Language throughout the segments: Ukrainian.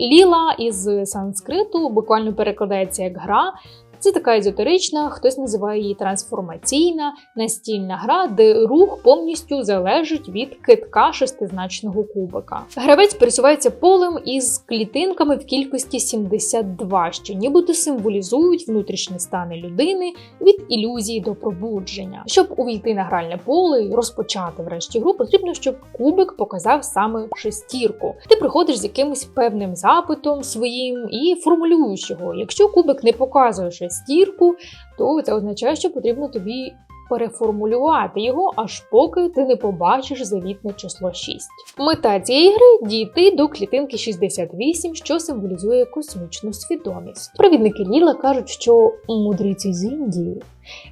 Ліла із санскриту буквально перекладається як гра. Це така езотерична, хтось називає її трансформаційна, настільна гра, де рух повністю залежить від китка шестизначного кубика. Гравець пересувається полем із клітинками в кількості 72, що нібито символізують внутрішні стани людини від ілюзії до пробудження. Щоб увійти на гральне поле і розпочати врешті гру, потрібно, щоб кубик показав саме шестірку. Ти приходиш з якимось певним запитом своїм і формулюєш його. Якщо кубик не показує шестірку, то це означає, що потрібно тобі переформулювати його, аж поки ти не побачиш завітне число 6. Мета цієї гри дійти до клітинки 68, що символізує космічну свідомість. Провідники Ліла кажуть, що мудреці з Індії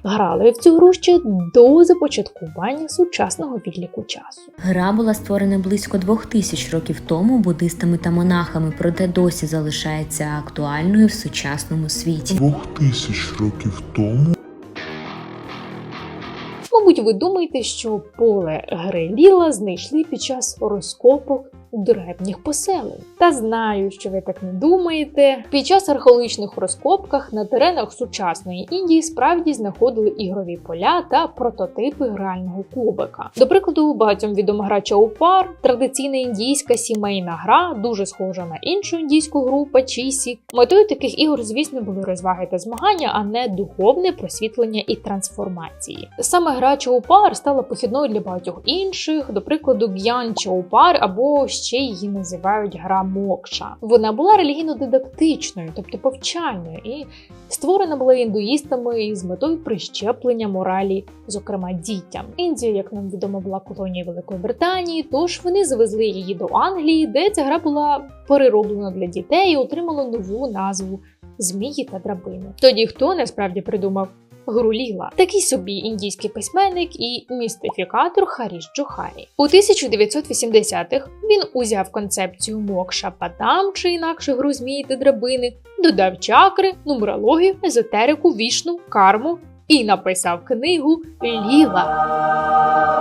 грали в цю гру ще до започаткування сучасного відліку часу. Гра була створена близько двох тисяч років тому буддистами та монахами, проте досі залишається актуальною в сучасному світі. Двох тисяч років тому Мабуть, ви думаєте, що поле Греліла знайшли під час розкопок древніх поселень. Та знаю, що ви так не думаєте. Під час археологічних розкопках на теренах сучасної Індії справді знаходили ігрові поля та прототипи грального кубика. До прикладу, багатьом відома гра Чаупар, традиційна індійська сімейна гра, дуже схожа на іншу індійську гру Пачісі. Метою таких ігор, звісно, були розваги та змагання, а не духовне просвітлення і трансформації. Саме гра Чаупар стала похідною для багатьох інших, до прикладу, Г'ян Чаупар або ще її називають гра Мокша. Вона була релігійно-дидактичною, тобто повчальною, і створена була індуїстами із метою прищеплення моралі, зокрема дітям. Індія, як нам відомо, була колонією Великої Британії, тож вони завезли її до Англії, де ця гра була перероблена для дітей і отримала нову назву Змії та драбини. Тоді хто насправді придумав гру Ліла? Такий собі індійський письменник і містифікатор Харіш Джохарі. У 1980-х він узяв концепцію мокша падам чи інакше гру змії та драбини, додав чакри, нумерологію, езотерику, вішну, карму і написав книгу Ліла.